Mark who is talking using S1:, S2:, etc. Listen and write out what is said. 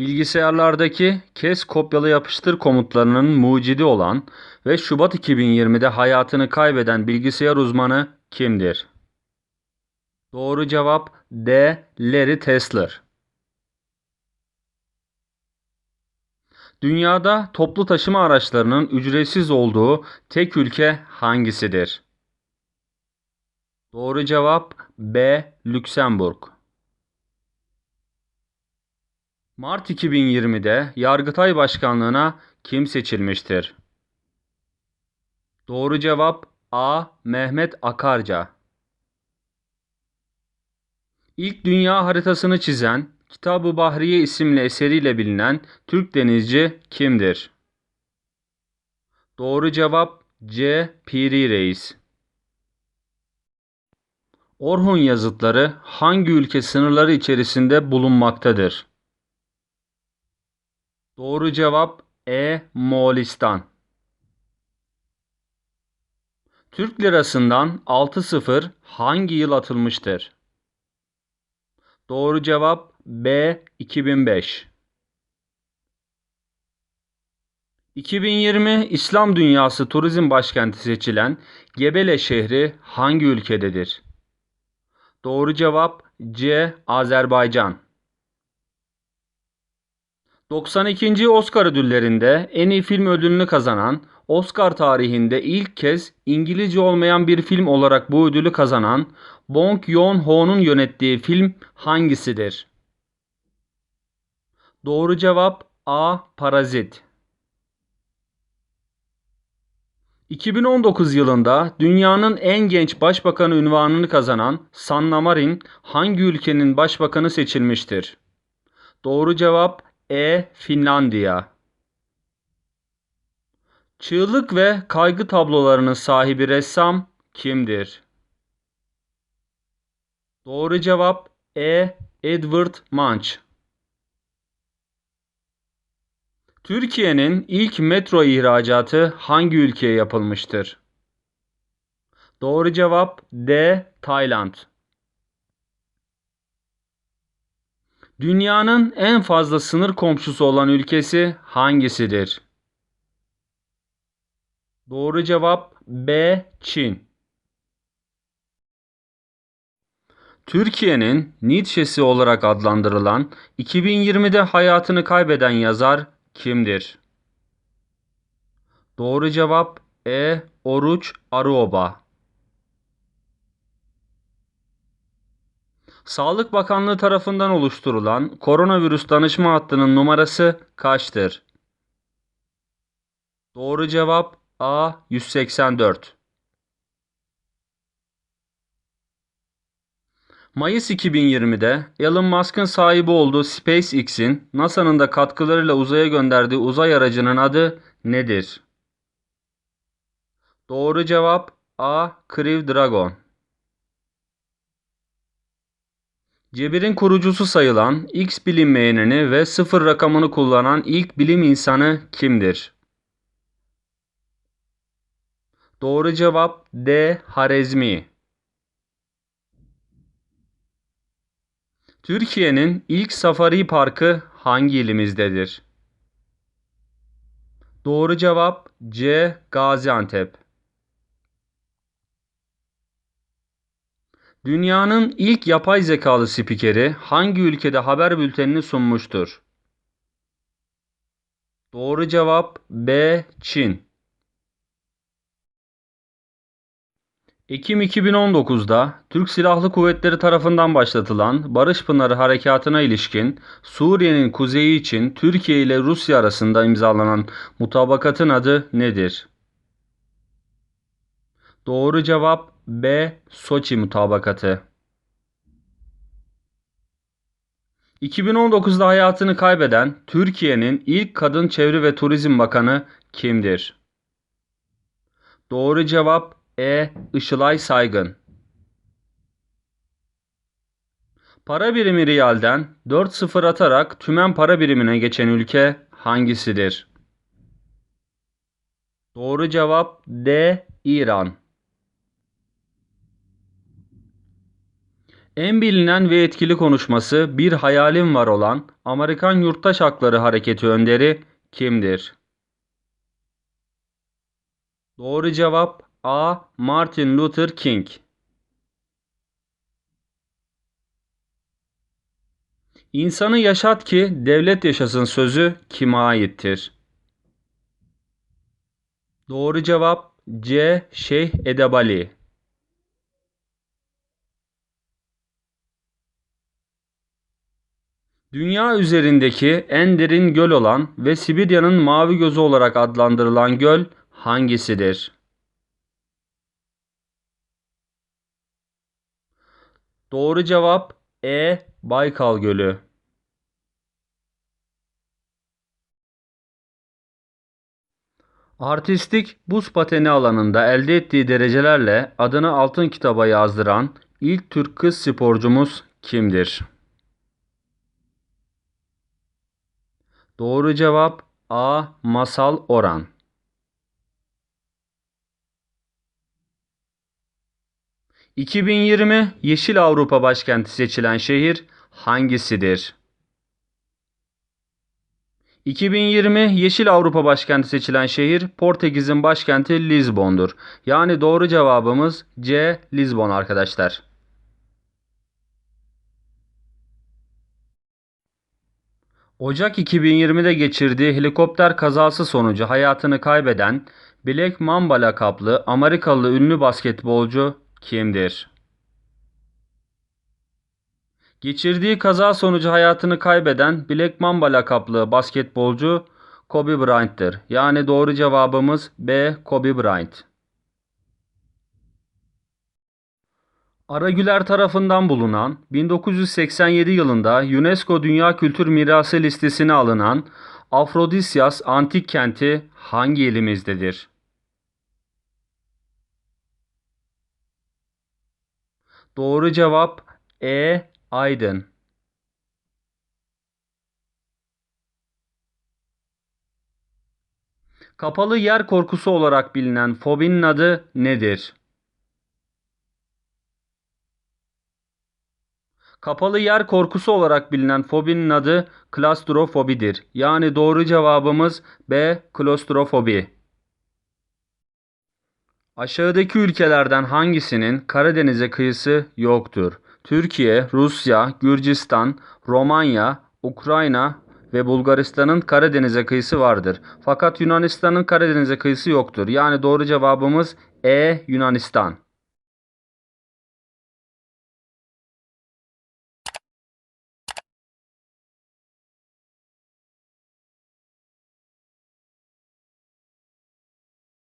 S1: Bilgisayarlardaki kes kopyala yapıştır komutlarının mucidi olan ve Şubat 2020'de hayatını kaybeden bilgisayar uzmanı kimdir? Doğru cevap D. Larry Tesler. Dünyada toplu taşıma araçlarının ücretsiz olduğu tek ülke hangisidir? Doğru cevap B. Lüksemburg. Mart 2020'de Yargıtay Başkanlığına kim seçilmiştir? Doğru cevap A. Mehmet Akarca. İlk dünya haritasını çizen Kitab-ı Bahriye isimli eseriyle bilinen Türk denizci kimdir? Doğru cevap C. Piri Reis. Orhun yazıtları hangi ülke sınırları içerisinde bulunmaktadır? Doğru cevap E. Moğolistan. Türk lirasından 6-0 hangi yıl atılmıştır? Doğru cevap B. 2005. 2020 İslam Dünyası Turizm Başkenti seçilen Gebele şehri hangi ülkededir? Doğru cevap C. Azerbaycan. 92. Oscar ödüllerinde en iyi film ödülünü kazanan, Oscar tarihinde ilk kez İngilizce olmayan bir film olarak bu ödülü kazanan Bong Joon-ho'nun yönettiği film hangisidir? Doğru cevap A. Parazit. 2019 yılında dünyanın en genç başbakanı unvanını kazanan Sanna Marin hangi ülkenin başbakanı seçilmiştir? Doğru cevap E. Finlandiya. Çığlık ve kaygı tablolarının sahibi ressam kimdir? Doğru cevap E. Edward Munch. Türkiye'nin ilk metro ihracatı hangi ülkeye yapılmıştır? Doğru cevap D. Tayland. Dünyanın en fazla sınır komşusu olan ülkesi hangisidir? Doğru cevap B. Çin. Türkiye'nin Nietzsche'si olarak adlandırılan 2020'de hayatını kaybeden yazar kimdir? Doğru cevap E. Oruç Aruoba. Sağlık Bakanlığı tarafından oluşturulan koronavirüs danışma hattının numarası kaçtır? Doğru cevap A 184. Mayıs 2020'de Elon Musk'ın sahibi olduğu SpaceX'in NASA'nın da katkılarıyla uzaya gönderdiği uzay aracının adı nedir? Doğru cevap A. Crew Dragon. Cebir'in kurucusu sayılan X bilinmeyenini ve sıfır rakamını kullanan ilk bilim insanı kimdir? Doğru cevap D. Harezmi. Türkiye'nin ilk safari parkı hangi ilimizdedir? Doğru cevap C. Gaziantep. Dünyanın ilk yapay zekalı spikeri hangi ülkede haber bültenini sunmuştur? Doğru cevap B. Çin. Ekim 2019'da Türk Silahlı Kuvvetleri tarafından başlatılan Barış Pınarı Harekatı'na ilişkin Suriye'nin kuzeyi için Türkiye ile Rusya arasında imzalanan mutabakatın adı nedir? Doğru cevap B. Soçi Mutabakatı. 2019'da hayatını kaybeden Türkiye'nin ilk kadın çevre ve turizm bakanı kimdir? Doğru cevap E. Işılay Saygın. Para birimi riyalden 4-0 atarak tümen para birimine geçen ülke hangisidir? Doğru cevap D. İran. En bilinen ve etkili konuşması Bir Hayalim Var olan Amerikan Yurttaş Hakları Hareketi önderi kimdir? Doğru cevap A. Martin Luther King. İnsanı yaşat ki devlet yaşasın sözü kime aittir? Doğru cevap C. Şeyh Edebali. Dünya üzerindeki en derin göl olan ve Sibirya'nın mavi gözü olarak adlandırılan göl hangisidir? Doğru cevap E. Baykal Gölü. Artistik buz pateni alanında elde ettiği derecelerle adını altın kitaba yazdıran ilk Türk kız sporcumuz kimdir? Doğru cevap A. Masal Oran. ...2020 Yeşil Avrupa Başkenti seçilen şehir hangisidir? 2020 Yeşil Avrupa Başkenti seçilen şehir Portekiz'in başkenti Lizbon'dur. Yani doğru cevabımız C. Lizbon arkadaşlar. Ocak 2020'de geçirdiği helikopter kazası sonucu hayatını kaybeden Black Mamba lakaplı Amerikalı ünlü basketbolcu kimdir? Geçirdiği kaza sonucu hayatını kaybeden Black Mamba lakaplı basketbolcu Kobe Bryant'tır. Yani doğru cevabımız B. Kobe Bryant. Aragüler tarafından bulunan 1987 yılında UNESCO Dünya Kültür Mirası listesine alınan Afrodisyas antik kenti hangi ilimizdedir? Doğru cevap E. Aydın. Kapalı yer korkusu olarak bilinen fobinin adı nedir? Kapalı yer korkusu olarak bilinen fobinin adı klastrofobidir. Yani doğru cevabımız B. Klostrofobi. Aşağıdaki ülkelerden hangisinin Karadeniz'e kıyısı yoktur? Türkiye, Rusya, Gürcistan, Romanya, Ukrayna ve Bulgaristan'ın Karadeniz'e kıyısı vardır. Fakat Yunanistan'ın Karadeniz'e kıyısı yoktur. Yani doğru cevabımız E. Yunanistan.